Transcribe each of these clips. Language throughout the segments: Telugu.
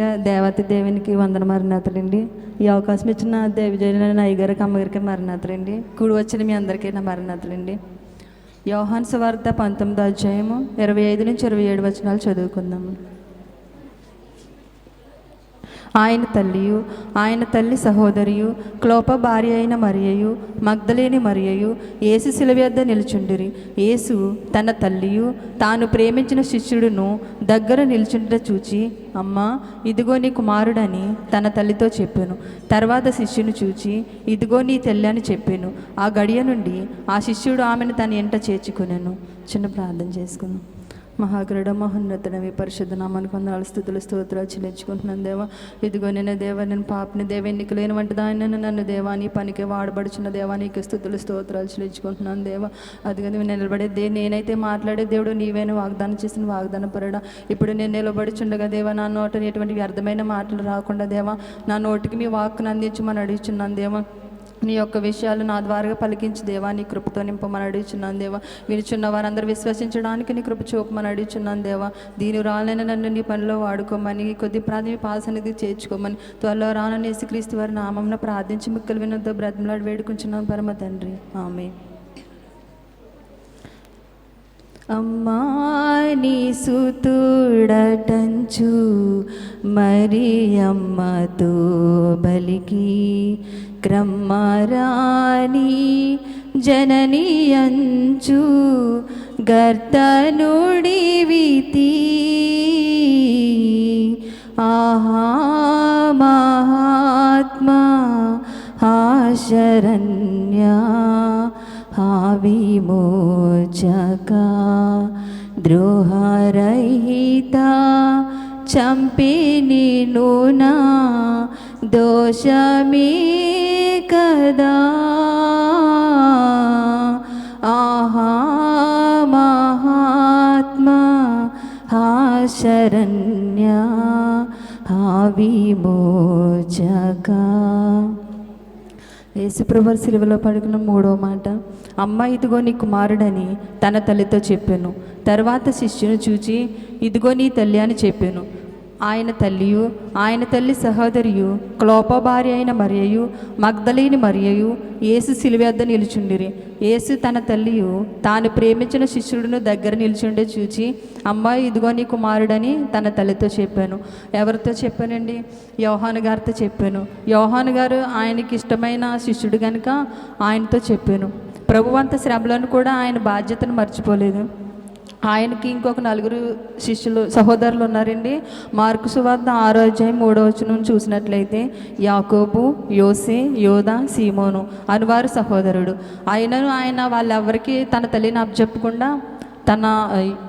దేవత దేవునికి వందన మరణాతులండి. ఈ అవకాశం ఇచ్చిన దేవిజయులైన అయ్యగారికి అమ్మగారికి మరణాతులండి. కూడి వచ్చిన మీ అందరికీ నా మరణాతులండి. యోహాన్ సువార్త పంతొమ్మిదో అధ్యాయము ఇరవై ఐదు నుంచి ఇరవై ఏడు వచనాలు చదువుకుందాము. ఆయన తల్లియు ఆయన తల్లి సహోదరియు క్లోప భార్య అయిన మరియయు మగ్ధలేని మరియయు ఏసు శిలవ్యద్ద నిలుచుండిరి. యేసు తన తల్లియు తాను ప్రేమించిన శిష్యుడును దగ్గర నిల్చుండ చూచి అమ్మా ఇదిగో నీ కుమారుడని తన తల్లితో చెప్పాను. తర్వాత శిష్యుని చూచి ఇదిగో నీ తల్లి అని చెప్పాను. ఆ గడియ నుండి ఆ శిష్యుడు ఆమెను తన ఎంట చేర్చుకున్నాను చిన్న ప్రార్థన చేసుకుందాం. మహాగరుడ మహోన్నతుడవి పరిశుద్ధ నామానికి వందనాలు స్థుతులు స్తోత్రాలు చెల్లించుకుంటున్నాను దేవా. ఇదిగో నేను దేవ నేను పాపని దేవ ఎన్నిక లేని వంటి దాన్ని నన్ను దేవా నీ పనికి వాడబడుచున్న దేవా నీకు స్థుతులు స్తోత్రాలు చెల్లించుకుంటున్నాను దేవా. అది నువ్వు నిలబడే దే నేనైతే మాట్లాడే దేవుడు నీవేను వాగ్దానం చేసిన వాగ్దాన పరడా. ఇప్పుడు నేను నిలబడుచుండగా దేవా నా నోట ఎటువంటి వ్యర్థమైన మాటలు రాకుండా దేవా నా నోటికి మీ వాక్కును అందించమని అడుగుచున్నాను దేవా. నీ యొక్క విషయాలు నా ద్వారా పలికించి దేవా నీ కృపతో నింపమని అడుగుచున్నాను దేవా. వినుచున్న వారందరూ విశ్వసించడానికి నీ కృప చూపమని అడుగుచున్నాను దేవా. దీని రాలైన నన్ను నీ పనిలో వాడుకోమని కొద్ది ప్రాథమిక పాసనిధి చేర్చుకోమని త్వరలో రానని యేసుక్రీస్తు వారి నామంన ప్రార్థించి మిక్కలు వినొద్దు బ్రతిమలాడు వేడుకుంటున్నాను పరమ తండ్రి. ఆమె అమ్మా నీ సుతుడటంచు మరి అమ్మతో బలికి. క్రమ్మరాణి జనని అంచు గర్తనుడి వితి ఆహా మహాత్మా ఆశరణ్యా విమోచక ద్రోహరహిత చంపి నిన్ను దోషమే కదా. ఆహా మహాత్మా శరణ్య విమోచక యేసుప్రభు శిలువలో పడుకున్న మూడో మాట. అమ్మ ఇదిగో నీ కుమారుడని తన తల్లితో చెప్పాను. తర్వాత శిష్యును చూచి ఇదిగో నీ తల్లి అని చెప్పాను. ఆయన తల్లియు ఆయన తల్లి సహోదరియు క్లోప భార్య అయిన మరియయు మగ్ధలేని మరియయు యేసు సిలువెద్ద నిలుచుండిరి. యేసు తన తల్లియు తాను ప్రేమించిన శిష్యుడును దగ్గర నిలుచుండే చూచి అమ్మాయి ఇదిగో నీ కుమారుడని తన తల్లితో చెప్పాను. ఎవరితో చెప్పానండి? యోహాను గారితో చెప్పాను. యోహాను గారు ఆయనకి ఇష్టమైన శిష్యుడు కనుక ఆయనతో చెప్పాను. ప్రభువంత శ్రమలను కూడా ఆయన బాధ్యతను మర్చిపోలేదు. ఆయనకి ఇంకొక నలుగురు శిష్యులు సహోదరులు ఉన్నారండి. మార్కు వద్ద ఆరో అధ్యాయం మూడో వచనం చూసినట్లయితే యాకోబు యోసే యోధ సీమోను అనువారు సహోదరుడు. ఆయనను ఆయన వాళ్ళెవరికి తన తల్లిని అప్పచెప్పకుండా తన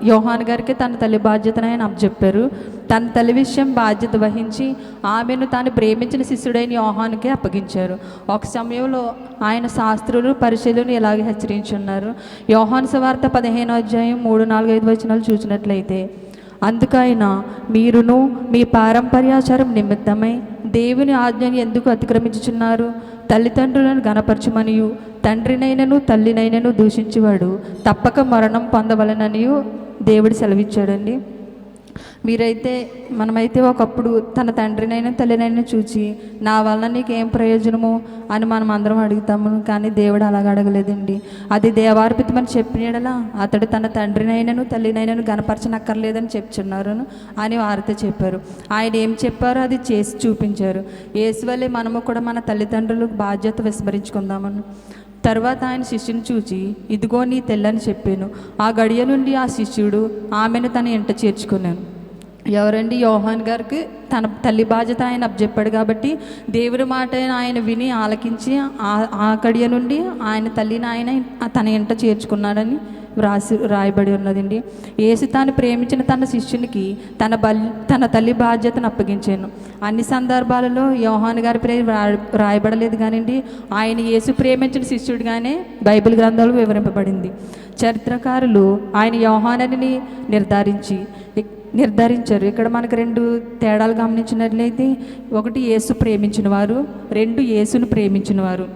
యోహాన్ గారికి తన తల్లి బాధ్యతను ఆయన అప్పచెప్పారు. తన తల్లి విషయం బాధ్యత వహించి ఆమెను తాను ప్రేమించిన శిష్యుడైన యోహానుకే అప్పగించారు. ఒక సమయంలో ఆయన శాస్త్రులు పరిశీలను ఇలాగే హెచ్చరించున్నారు. యోహాను సువార్త పదిహేను అధ్యాయం మూడు నాలుగు ఐదు వచనాలు చూసినట్లయితే అందుకైనా మీరును మీ పారంపర్యాచారం నిమిత్తమై దేవుని ఆజ్ఞని ఎందుకు అతిక్రమించుచున్నారు? తల్లిదండ్రులను గనపరచుమనియు తండ్రినైనను తల్లినైనను దూషించేవాడు తప్పక మరణం పొందవలననియు దేవుడు సెలవిచ్చాడండి. మీరైతే మనమైతే ఒకప్పుడు తన తండ్రినైనా తల్లినైనా చూచి నా వలన నీకేం ప్రయోజనము అని మనం అందరం అడుగుతాము కానీ దేవుడు అలాగ అడగలేదండి. అది దేవార్పితమని చెప్పినలా అతడు తన తండ్రినైనాను తల్లినైనాను గనపరచనక్కర్లేదని చెప్తున్నారు అని వారితో చెప్పారు. ఆయన ఏం చెప్పారో అది చేసి చూపించారు. వల్లే మనము కూడా మన తల్లిదండ్రులకు బాధ్యత విస్మరించుకుందామని తర్వాత ఆయన శిష్యుని చూచి ఇదిగో నీ తెల్లని చెప్పాను. ఆ గడియ నుండి ఆ శిష్యుడు ఆమెను తన ఇంట చేర్చుకున్నాను. ఎవరండి? యోహాన్ గారికి తన తల్లి బాధ్యత ఆయన చెప్పాడు కాబట్టి దేవుడి మాట ఆయన విని ఆలకించి ఆ- కడియ నుండి ఆయన తల్లిని ఆయన తన ఇంట చేర్చుకున్నాడని వ్రాసి రాయబడి ఉన్నదండి. యేసు తాను ప్రేమించిన తన శిష్యునికి తన బల్ తన తల్లి బాధ్యతను అప్పగించాను. అన్ని సందర్భాలలో యోహాన్ గారి ప్రేమ రాయబడలేదు కానివ్వండి ఆయన యేసు ప్రేమించిన శిష్యుడిగానే బైబిల్ గ్రంథాలు వివరింపబడింది. చరిత్రకారులు ఆయన యోహానని నిర్ధారించి నిర్ధారించారు. ఇక్కడ మనకు రెండు తేడాలు గమనించినట్లయితే ఒకటి యేసు ప్రేమించిన వారు రెండు యేసును ప్రేమించిన వారు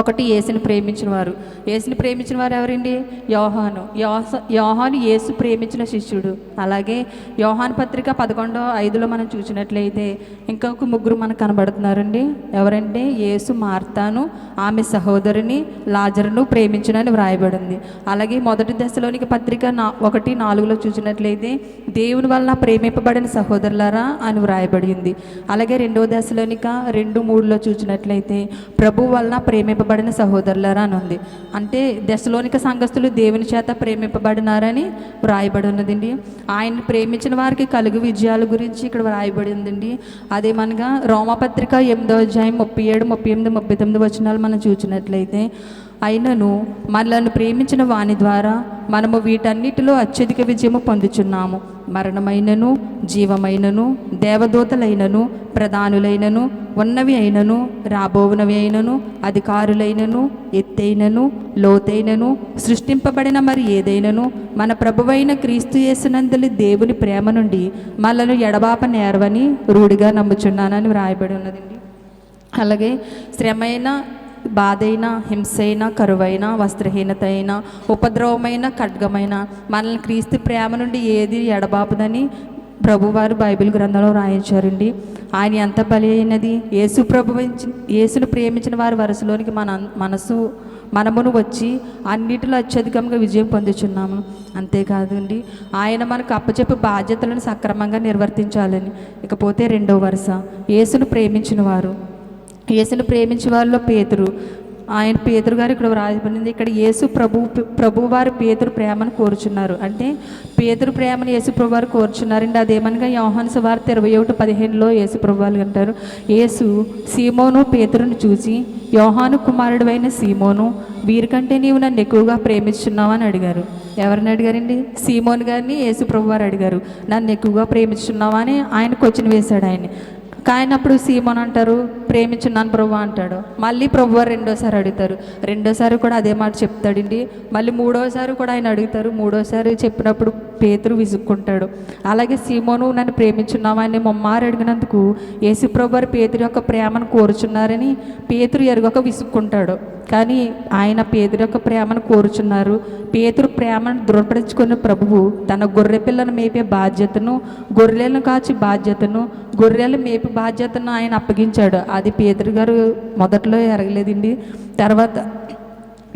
ఒకటి యేసుని ప్రేమించిన వారు యేసుని ప్రేమించిన వారు ఎవరండి? యోహాను. యోహ యోహాను యేసు ప్రేమించిన శిష్యుడు. అలాగే యోహాన్ పత్రిక పదకొండో ఐదులో మనం చూసినట్లయితే ఇంకొక ముగ్గురు మనకు కనబడుతున్నారండి. ఎవరంటే? యేసు మార్తాను ఆమె సహోదరుని లాజరును ప్రేమించునని వ్రాయబడింది. అలాగే మొదటి దశలోనికి పత్రిక నా ఒకటి నాలుగులో చూసినట్లయితే దేవుని వలన ప్రేమింపబడిన సహోదరులారా అని వ్రాయబడింది. అలాగే రెండవ దశలోనిక రెండు మూడులో చూసినట్లయితే ప్రభు వలన ప్రేమింపబడిన సహోదరులారా అని ఉంది అంటే దశలోనిక సంఘస్థులు దేవుని చేత ప్రేమింపబడినారని వ్రాయబడి ఉన్నదండి ఆయన ప్రేమించిన వారికి కలుగు విజయాల గురించి ఇక్కడ వ్రాయబడి ఉందండి అదేమనగా రోమపత్రిక ఎనిమిదో అధ్యాయం ముప్పై ఏడు ముప్పై ఎనిమిది ముప్పై తొమ్మిది వచనాలు మనం చూసినట్లయితే అయినను మనలను ప్రేమించిన వాని ద్వారా మనము వీటన్నిటిలో అత్యధిక విజయము పొందుచున్నాము. మరణమైనను జీవమైనను దేవదూతలైనను ప్రధానులైనను ఉన్నవి అయినను రాబోవునవి అయినను అధికారులైనను ఎత్తైనను లోతైనను సృష్టింపబడిన మరి ఏదైనను మన ప్రభువైన క్రీస్తు యేసునందలి దేవుని ప్రేమ నుండి మనను ఎడబాప నేర్వని రూఢిగా నమ్ముచున్నానని వ్రాయబడి ఉన్నదండి. అలాగే శ్రమైన బాధైన హింసైన కరువైన వస్త్రహీనత అయినా ఉపద్రవమైన ఖడ్గమైన మనల్ని క్రీస్తు ప్రేమ నుండి ఏది ఎడబాపుదని ప్రభువారు బైబిల్ గ్రంథంలో రాయించారండి. ఆయన ఎంత బలి అయినది? యేసు ప్రభువించి యేసును ప్రేమించిన వారి వరుసలోనికి మన మనసు మనమును వచ్చి అన్నిటిలో అత్యధికంగా విజయం పొందుచున్నాము. అంతేకాదండి ఆయన మనకు అప్పచెప్పే బాధ్యతలను సక్రమంగా నిర్వర్తించాలని. ఇకపోతే రెండో వరుస యేసును ప్రేమించిన వారు. యేసును ప్రేమించే వాళ్ళలో పేతురు. ఆయన పేతురు గారు ఇక్కడ రాజపడింది ఇక్కడ యేసు ప్రభు ప్రభు వారు పేతురు ప్రేమను కోరుచున్నారు. అంటే పేతురు ప్రేమను యేసు ప్రభు వారు కోరుచున్నారండి. అదేమనగా యోహాను సువార్త ఇరవై ఒకటి పదిహేనులో యేసు ప్రభు వాళ్ళు అంటారు. యేసు సీమోను పేతురును చూసి యోహాను కుమారుడు అయిన సీమోను వీరికంటే నీవు నన్ను ఎక్కువగా ప్రేమిస్తున్నావు అని అడిగారు. ఎవరిని అడిగారండి? సీమోన్ గారిని యేసు ప్రభు వారు అడిగారు. నన్ను ఎక్కువగా ప్రేమిస్తున్నావా అని ఆయన వచ్చిన వేశాడు ఆయన. కాయనప్పుడు సీమోన్ అంటారు ప్రేమించున్నాను ప్రభు అంటాడు. మళ్ళీ ప్రభు రెండోసారి అడుగుతారు. రెండోసారి కూడా అదే మాట చెప్తాడండి. మళ్ళీ మూడోసారి కూడా ఆయన అడుగుతారు. మూడోసారి చెప్పినప్పుడు పేతురు విసుక్కుంటాడు. అలాగే సీమోను నన్ను ప్రేమించున్నామని మొమ్మారు అడిగినందుకు యేసు ప్రభు వారు పేతురు యొక్క ప్రేమను కోరుచున్నారని పేతురు ఎరుగక విసుక్కుంటాడు. కానీ ఆయన పేదరి యొక్క ప్రేమను కోరుచున్నారు. పేతురు ప్రేమను దృఢపరచుకున్న ప్రభువు తన గొర్రె పిల్లను మేపే బాధ్యతను గొర్రెలను కాచి బాధ్యతను గొర్రెలు మేపే బాధ్యతను ఆయన అప్పగించాడు. అది పేదరి గారు మొదట్లో ఎరగలేదండి. తర్వాత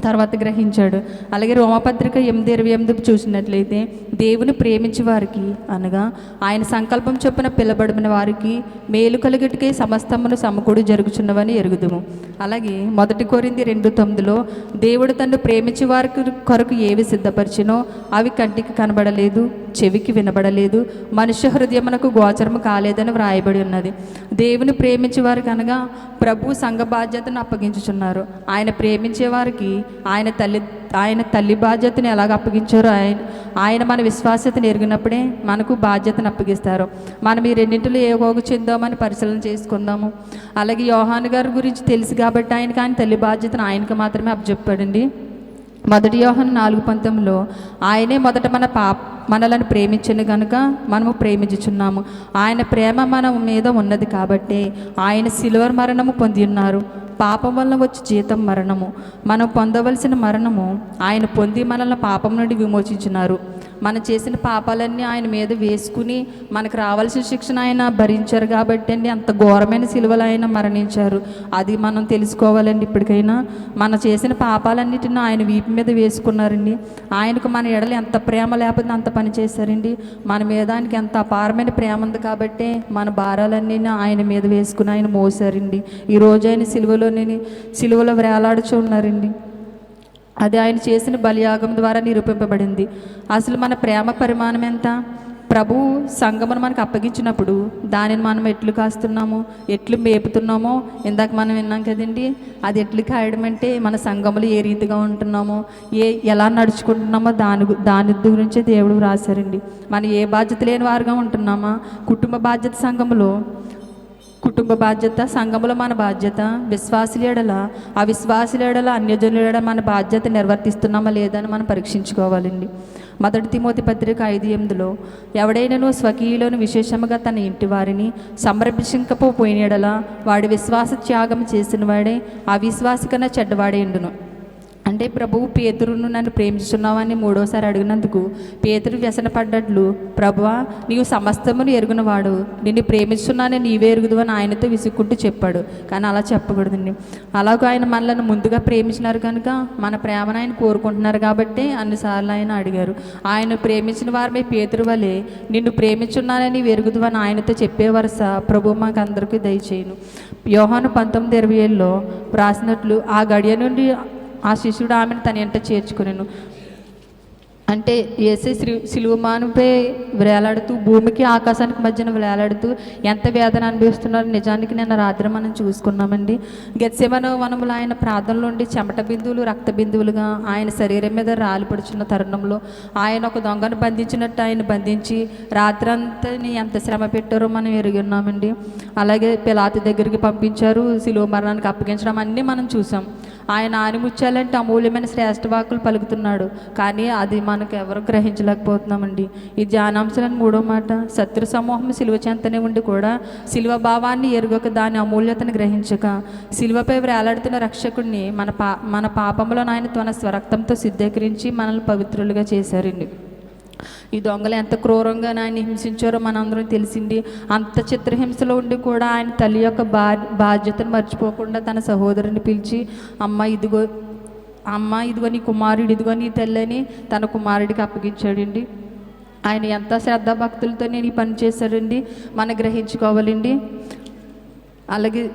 తర్వాత గ్రహించాడు. అలాగే రోమపత్రిక ఎనిమిది ఇరవై ఎనిమిది చూసినట్లయితే దేవుని ప్రేమించే వారికి అనగా ఆయన సంకల్పం చొప్పున పిలబడిన వారికి మేలు కలిగిటికే సమస్తమును సమకూడి జరుగుచున్నవని ఎరుగుదుము. అలాగే మొదటి కోరింది రెండు తొమ్మిదిలో దేవుడు తను ప్రేమించే వారికి కొరకు ఏవి సిద్ధపరిచినో అవి కంటికి కనబడలేదు చెవికి వినబడలేదు మనుష్య హృదయమునకు గోచరము కాలేదని వ్రాయబడి ఉన్నది. దేవుని ప్రేమించే వారికి అనగా ప్రభు సంఘ బాధ్యతను అప్పగించుచున్నారు. ఆయన ప్రేమించే వారికి ఆయన తల్లి ఆయన తల్లి బాధ్యతను ఎలాగ అప్పగించారో ఆయన ఆయన మన విశ్వాసతను ఎరిగినప్పుడే మనకు బాధ్యతను అప్పగిస్తారు. మనం ఈ రెండింటిలో ఏ గోగు చెందామని పరిశీలన చేసుకుందాము. అలాగే యోహాన్ గారి గురించి తెలుసు కాబట్టి ఆయనకి ఆయన తల్లి బాధ్యతను ఆయనకు మాత్రమే అప్పచెప్పాడండి. మొదటి యోహన్ నాలుగు పంతంలో ఆయనే మొదట మన పాప మనలను ప్రేమించను కనుక మనము ప్రేమించుచున్నాము. ఆయన ప్రేమ మన మీద ఉన్నది కాబట్టి ఆయన సిల్వర్ మరణము పొంది ఉన్నారు. పాపం వల్ల వచ్చి జీతం మరణము. మనం పొందవలసిన మరణము ఆయన పొంది మనల్ని పాపం నుండి విమోచించినారు. మనం చేసిన పాపాలన్నీ ఆయన మీద వేసుకుని మనకు రావాల్సిన శిక్షణ ఆయన భరించారు కాబట్టి అండి. అంత ఘోరమైన సిలువలు ఆయన మరణించారు. అది మనం తెలుసుకోవాలండి ఇప్పటికైనా. మన చేసిన పాపాలన్నిటిని ఆయన వీపు మీద వేసుకున్నారండి. ఆయనకు మన ఎడలు ఎంత ప్రేమ లేకపోతే అంత పని చేశారండి. మన మీద ఆయనకి ఎంత అపారమైన ప్రేమ ఉంది కాబట్టి మన భారాలన్నీ ఆయన మీద వేసుకుని ఆయన మోసారండి. ఈ రోజు ఆయన సిలువలోని సిలువలో వేలాడుచు ఉన్నారండి. అది ఆయన చేసిన బలియాగం ద్వారా నిరూపింపబడింది. అసలు మన ప్రేమ పరిమాణం ఎంత? ప్రభు సంగమును మనకు అప్పగించినప్పుడు దానిని మనం ఎట్లు కాస్తున్నాము? ఎట్లు మేపుతున్నామో? ఇందాక మనం విన్నాం కదండి అది ఎట్లు కాయడం అంటే మన సంఘములు ఏ రీతిగా ఉంటున్నామో ఏ ఎలా నడుచుకుంటున్నామో దాని దాని గురించే దేవుడు రాశారండి మనం ఏ బాధ్యత లేని వారుగా ఉంటున్నామా? కుటుంబ బాధ్యత సంఘములో కుటుంబ బాధ్యత సంఘములో మన బాధ్యత విశ్వాసులేడల అవిశ్వాసులేడల విశ్వాసులేడల అన్యజనులేడ మన బాధ్యత నిర్వర్తిస్తున్నామా లేదని మనం పరీక్షించుకోవాలండి. మొదటి తిమోతి పత్రిక ఐదు ఎనిమిదిలో ఎవడైనను స్వకీయులను విశేషముగా తన ఇంటి వారిని సంరక్షింకపోయినడలా వాడి విశ్వాస త్యాగం చేసిన వాడే ఆ చెడ్డవాడేండును చెడ్డవాడే అంటే ప్రభువు పేతురును నన్ను ప్రేమిస్తున్నావని మూడోసారి అడిగినందుకు పేతురు వ్యసనపడ్డట్లు ప్రభువా నీవు సమస్తమును ఎరుగునవాడు. నిన్ను ప్రేమిస్తున్నానని నీవే ఎరుగుదు అని ఆయనతో విసుక్కుంటూ చెప్పాడు. కానీ అలా చెప్పకూడదండి. అలాగ ఆయన మనల్ని ముందుగా ప్రేమించినారు కనుక మన ప్రేమను ఆయన కోరుకుంటున్నారు కాబట్టి అన్నిసార్లు ఆయన అడిగారు. ఆయన ప్రేమించిన వారిపై పేతురు వలె నిన్ను ప్రేమించున్నానని వెరుగుదు అని ఆయనతో చెప్పే వరుస ప్రభు మాకు అందరికీ దయచేయను. యోహాను పంతొమ్మిది ఇరవై ఏళ్ళలో రాసినట్లు ఆ గడియ నుండి ఆ శిష్యుడు ఆమెను తన ఎంట చేర్చుకునేను. అంటే ఏసే శ్రీ సిలువమానుపై వేలాడుతూ భూమికి ఆకాశానికి మధ్యన వేలాడుతూ ఎంత వేదన అనుభవిస్తున్నారో నిజానికి నిన్న రాత్రి మనం చూసుకున్నామండి. గత్సేమన వనములు ఆయన ప్రార్థనలో ఉండి చెమట బిందువులు రక్త బిందువులుగా ఆయన శరీరం మీద రాలిపడుచున్న తరుణంలో ఆయన ఒక దొంగను బంధించినట్టు ఆయన బంధించి రాత్రంతా ఎంత శ్రమ పెట్టారో మనం ఎరిగి ఉన్నామండి. అలాగే పిలాతి దగ్గరికి పంపించారు సిలువ మరణానికి అప్పగించడం అన్నీ మనం చూసాం. ఆయన ఆనిముత్యాలంటే అమూల్యమైన శ్రేష్ఠ వాక్కులు పలుకుతున్నాడు. కానీ అది మనకు ఎవరు గ్రహించలేకపోతున్నామండి. ఈ ధ్యానాంశాలను మూడో మాట శత్రు సమూహం సిలువ చెంతనే ఉండి కూడా సిలువ భావాన్ని ఎరుగక దాని అమూల్యతను గ్రహించక సిలువపై వేలాడుతున్న రక్షకుడిని మన పా మన పాపంలో ఆయన తన స్వరక్తంతో సిద్ధీకరించి మనల్ని పవిత్రులుగా చేశారండి. ఈ దొంగలు ఎంత క్రూరంగా ఆయన హింసించారో మనందరం తెలిసింది. అంత చిత్రహింసలో ఉండి కూడా ఆయన తల్లి యొక్క బా బాధ్యతను మర్చిపోకుండా తన సహోదరుని పిలిచి అమ్మ ఇదిగో అమ్మ ఇదిగో నీ కుమారుడు ఇదిగో నీ తల్లని తన కుమారుడికి అప్పగించాడండి. ఆయన ఎంత శ్రద్ధాభక్తులతో నేను ఈ పని చేశాడండి. మనం గ్రహించుకోవాలండి. అలాగే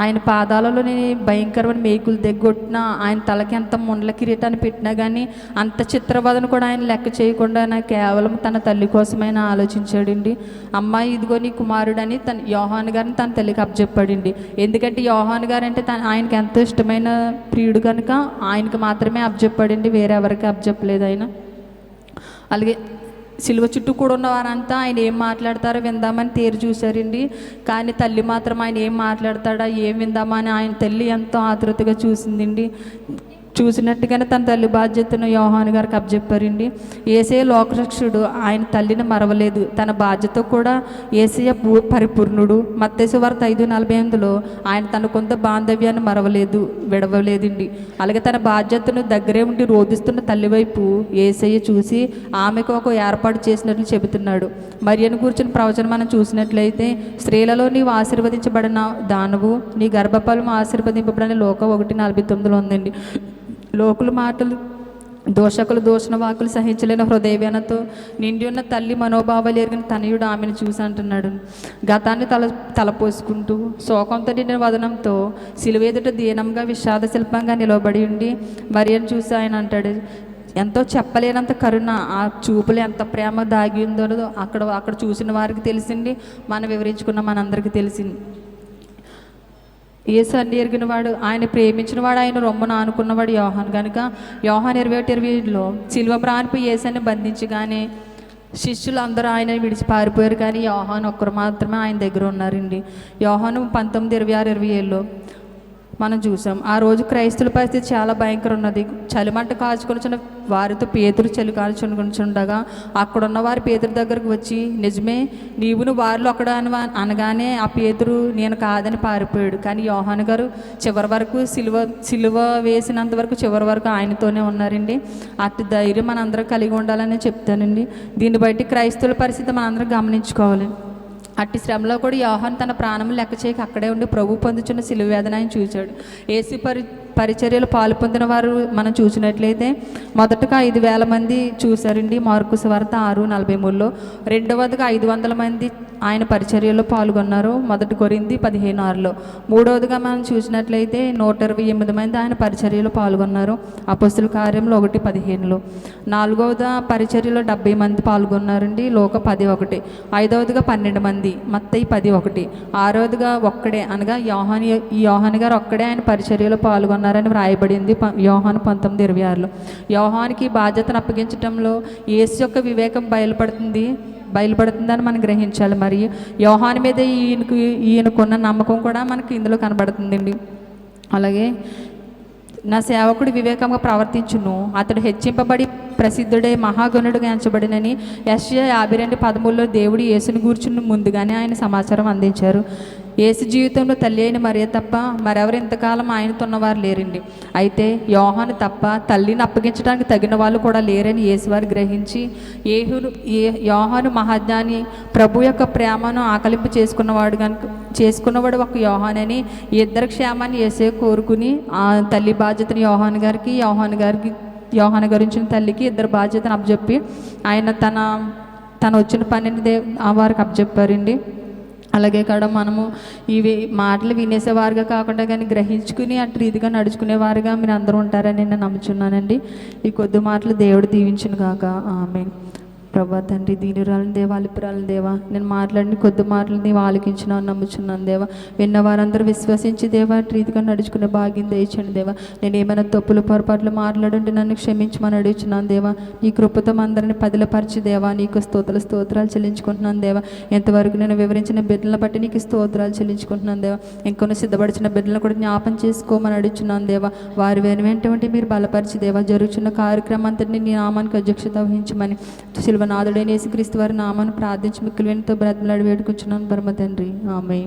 ఆయన పాదాలలో నేను భయంకరమైన మేకులు దిగ్గొట్టిన ఆయన తలకి ఎంత ముండ్ల కిరీటాన్ని పెట్టినా కానీ అంత చిత్రవదన కూడా ఆయన లెక్క చేయకుండా నా కేవలం తన తల్లి కోసమైనా ఆలోచించాడండి. అమ్మాయి ఇదిగో నీ కుమారుడని తన యోహాన్ గారిని తన తల్లికి అప్పచెప్పాడండి. ఎందుకంటే యోహాన్ గారు అంటే తన ఆయనకి ఎంతో ఇష్టమైన ప్రియుడు కనుక ఆయనకి మాత్రమే అప్పచెప్పాడండి వేరెవరికి అబ్జెప్పలేదు అప్పచెప్పలేదు ఆయన. అలాగే సిలువ చుట్టూ కూడా ఉన్న వారంతా ఆయన ఏం మాట్లాడతారో విందామని తేరు చూశారండి. కానీ తల్లి మాత్రం ఆయన ఏం మాట్లాడతాడా ఏం విందామని ఆయన తల్లి ఎంతో ఆతృతగా చూసిందండి. చూసినట్టుగానే తన తల్లి బాధ్యతను యోహాను గారికి అప్పచెప్పారండి ఏసే లోకరక్షుడు ఆయన తల్లిని మరవలేదు. తన బాధ్యత కూడా ఏసయ పూ- పరిపూర్ణుడు. మత్తేసు వార్త ఐదు నలభై ఎనిమిదిలో ఆయన తన కొంత బాంధవ్యాన్ని మరవలేదు విడవలేదండి. అలాగే తన బాధ్యతను దగ్గరే ఉండి రోధిస్తున్న తల్లి వైపు ఏసయ్య చూసి ఆమెకు ఒక ఏర్పాటు చేసినట్లు చెబుతున్నాడు. మరియను కూర్చుని ప్రవచనం మనం చూసినట్లయితే స్త్రీలలో నీవు ఆశీర్వదించబడిన దానవు నీ గర్భఫలం ఆశీర్వదింపబడిన లోక ఒకటి నలభై తొమ్మిదిలో ఉందండి. లోకుల మాటలు దోషకులు దోషణ వాకులు సహించలేని హృదయవేనతో నిండి ఉన్న తల్లి మనోభావాలు ఎరిగిన తనయుడు ఆమెను చూసి అంటున్నాడు. గతాన్ని తల తలపోసుకుంటూ శోకంతో నిండిన వదనంతో సిలువేదుట దీనంగా విషాద శిల్పంగా నిలబడి ఉండి మరియను చూసి ఆయన అంటాడు ఎంతో చెప్పలేనంత కరుణ ఆ చూపులు ఎంత ప్రేమ దాగి ఉందో అక్కడ అక్కడ చూసిన వారికి తెలిసింది మనం వివరించుకున్న మనందరికీ తెలిసింది. ఏసు అన్ని ఎరిగిన వాడు ఆయన ప్రేమించిన వాడు ఆయన రొమ్మను ఆనుకున్నవాడు యోహాన్ కనుక యోహాన్ ఇరవై ఒకటి ఇరవై ఏడులో సిల్వ ప్రాణిపై యేసని బంధించగానే శిష్యులు అందరూ ఆయన విడిచి పారిపోయారు. కానీ యోహాన్ ఒక్కరు మాత్రమే ఆయన దగ్గర ఉన్నారండి. యోహాను పంతొమ్మిది ఇరవై ఆరు ఇరవై ఏడులో మనం చూసాం. ఆ రోజు క్రైస్తుల పరిస్థితి చాలా భయంకర ఉన్నది చలిమంట కాల్చుకొని వారితో పేతురు చలి కాల్చుకుంటుండగా అక్కడున్న వారి పేతురు దగ్గరకు వచ్చి నిజమే నీవును వారిలో అక్కడ అనగానే ఆ పేతురు నేను కాదని పారిపోయాడు. కానీ యోహాన్ గారు చివరి వరకు సిలువ సిలువ వేసినంత వరకు చివరి వరకు ఆయనతోనే ఉన్నారండి. అట్టి ధైర్యం మనందరం కలిగి ఉండాలని చెప్తానండి. దీన్ని బట్టి క్రైస్తవుల పరిస్థితి మనందరం గమనించుకోవాలి. అట్టి శ్రమలో కూడా యోహాన్ తన ప్రాణం లెక్క చేయక అక్కడే ఉండి ప్రభు పొందుచున్న సిలువేదన ఆయన చూశాడు ఏసీ పరి పరిచర్యలు పాలు పొందిన వారు మనం చూసినట్లయితే మొదటగా ఐదు వేల మంది చూశారండి మార్కు స్వార్త ఆరు నలభై మూడులో. రెండవదిగా ఐదు వందల మంది ఆయన పరిచర్యలో పాల్గొన్నారు. మొదటి కొరింది పదిహేను ఆరులో. మూడవదిగా మనం చూసినట్లయితే నూట ఇరవై ఎనిమిది మంది ఆయన పరిచర్యలో పాల్గొన్నారు. అపస్తుల కార్యంలో ఒకటి పదిహేనులో. నాలుగవది పరిచర్యలో డెబ్బై మంది పాల్గొన్నారండి. లోక పది ఒకటి. ఐదవదిగా పన్నెండు మంది. మత్తయి పది ఒకటి. ఆరవదిగా ఒక్కడే అనగా యోహాని యోహాని గారు ఒక్కడే ఆయన పరిచర్యలో పాల్గొన్నారు. ఉన్నారని వ్రాయబడింది యోహాను పంతొమ్మిది ఇరవై ఆరులో. యోహానికి బాధ్యతను అప్పగించడంలో యేసు యొక్క వివేకం బయలుపడుతుంది బయలుపడుతుందని మనం గ్రహించాలి మరియు యోహాన్ మీద ఈయనకు ఈయనకున్న నమ్మకం కూడా మనకి ఇందులో కనబడుతుందండి. అలాగే నా సేవకుడు వివేకంగా ప్రవర్తించును. అతడు హెచ్చింపబడి ప్రసిద్ధుడే మహాగణుడుగా ఎంచబడినని ఎస్ఏ యాభై రెండు పదమూడులో దేవుడు యేసుని గూర్చుని ముందుగానే ఆయన సమాచారం అందించారు. యేసు జీవితంలో తల్లి అయిన మరే తప్ప మరెవరు ఇంతకాలం ఆయనతో ఉన్నవారు లేరండి. అయితే యోహాను తప్ప తల్లిని అప్పగించడానికి తగిన వాళ్ళు కూడా లేరని యేసువారు గ్రహించి ఏహును ఏ యోహాను మహాజ్ఞాని ప్రభు యొక్క ప్రేమను ఆకలింపు చేసుకున్నవాడు కనుక చేసుకున్నవాడు ఒక యోహానని ఇద్దరు క్షేమాన్ని వేసే కోరుకుని ఆ తల్లి బాధ్యతను యోహాన్ గారికి యోహాన్ గారికి యోహాన్ గురించిన తల్లికి ఇద్దరు బాధ్యతను అప్పచెప్పి ఆయన తన తను వచ్చిన పనిని దే ఆ వారికి అప్పచెప్పారండి. అలాగే కాడ మనము ఇవి మాటలు వినేసేవారుగా కాకుండా కానీ గ్రహించుకుని అటు రీతిగా నడుచుకునేవారుగా మీరు అందరూ ఉంటారని నేను నమ్ముచున్నానండి. ఈ కొద్ది మాటలు దేవుడు దీవించును కాక ఆమె ప్రభా తండ్రి దీనురాలని దేవా అలిపురాలని దేవా నేను మాట్లాడిన కొద్ది మాటలు నీవు ఆలకించినావు నమ్ముచున్నాను దేవా. విన్న వారందరూ విశ్వసించి దేవా రీతిగా నడుచుకునే భాగ్యం దయచండి దేవా. నేను ఏమైనా తప్పులు పొరపాట్లు మాట్లాడుంటే నన్ను క్షమించమని అడుగుచున్నాను దేవా. నీ కృపతో అందరిని పదిలపరిచి దేవా నీకు స్తోత్రాలు స్తోత్రాలు చెల్లించుకుంటున్నాను దేవా. ఎంతవరకు నేను వివరించిన బిడ్డలను బట్టి నీకు స్తోత్రాలు చెల్లించుకుంటున్నాను దేవా. ఇంకొన్ని సిద్ధపడిచిన బిడ్డలను కూడా జ్ఞాపం చేసుకోమని అడుగుచున్నాను దేవా. వారి వెను మీరు బలపరిచి దేవా జరుగుతున్న కార్యక్రమం అంతటిని నీ నామానికి అధ్యక్షత వహించమని శిల్వనాథుడైన యేసుక్రీస్తు వారి నామాను ప్రార్థించి మిక్కులు వెనుతో బ్రతిమలాడి వేడుకొచ్చున్నాను పరమ తండ్రి. ఆమె